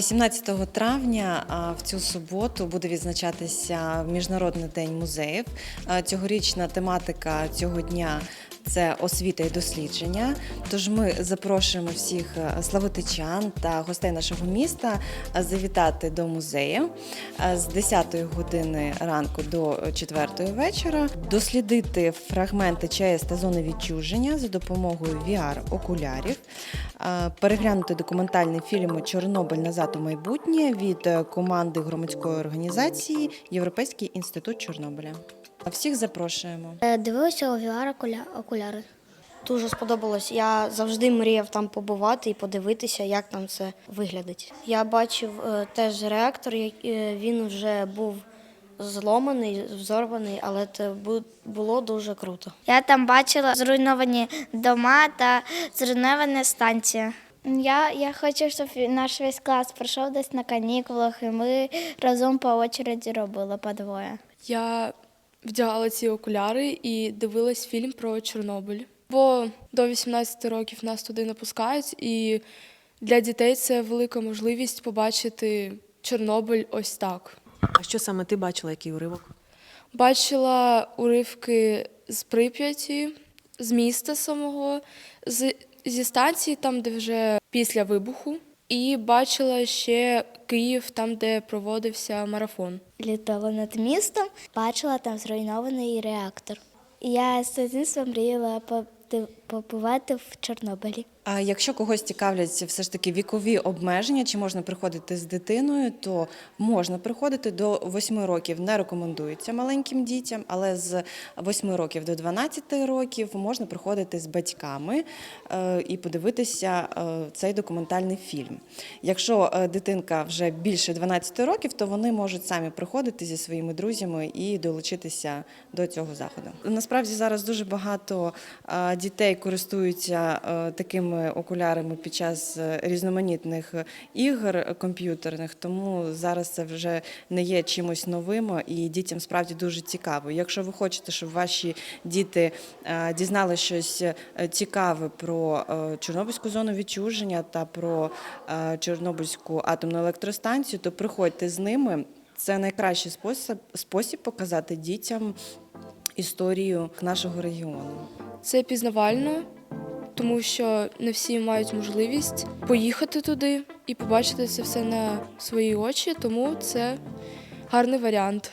18 травня в цю суботу буде відзначатися Міжнародний день музеїв. Цьогорічна тематика цього дня це освіта і дослідження. Тож ми запрошуємо всіх е, славутичан та гостей нашого міста е, завітати до музею е, з 10 години ранку до 4 вечора, дослідити фрагменти ЧАЕС та зони відчуження за допомогою VR-окулярів, переглянути документальний фільм Чорнобиль назад у майбутнє від команди громадської організації Європейський інститут Чорнобиля. Всіх запрошуємо. Е, Дивилася у VR окуляри. Дуже сподобалось. Я завжди мріяв там побувати і подивитися, як там це виглядить. Я бачив е, теж реактор, е, він вже був зломаний, взорваний, але це було дуже круто. Я там бачила зруйновані дома та зруйнована станція. Я, я хочу, щоб наш весь клас прийшов десь на канікулах, і ми разом по очереді робили по двоє. Я вдягала ці окуляри і дивилась фільм про Чорнобиль. Бо до 18 років нас туди не пускають, і для дітей це велика можливість побачити Чорнобиль ось так. А що саме ти бачила, який уривок? Бачила уривки з Прип'яті, з міста самого, з, зі станції, там, де вже після вибуху, і бачила ще Київ, там, де проводився марафон. Літала над містом, бачила там зруйнований реактор. Я з дитинства мріяла побувати в Чорнобилі. А якщо когось цікавлять все ж таки вікові обмеження, чи можна приходити з дитиною, то можна приходити до 8 років. Не рекомендується маленьким дітям, але з 8 років до 12 років можна приходити з батьками е, і подивитися е, цей документальний фільм. Якщо е, дитинка вже більше 12 років, то вони можуть самі приходити зі своїми друзями і долучитися до цього заходу. Насправді зараз дуже багато дітей користуються е, такими окулярами під час е, різноманітних е, ігор комп'ютерних, тому зараз це вже не є чимось новим і дітям справді дуже цікаво. Якщо ви хочете, щоб ваші діти е, дізнали щось цікаве про Чорнобильську зону відчуження та про Чорнобильську атомну електростанцію, то приходьте з ними. Це найкращий спосіб, спосіб показати дітям історію нашого регіону. Це пізнавально, тому що не всі мають можливість поїхати туди і побачити це все на свої очі, тому це гарний варіант.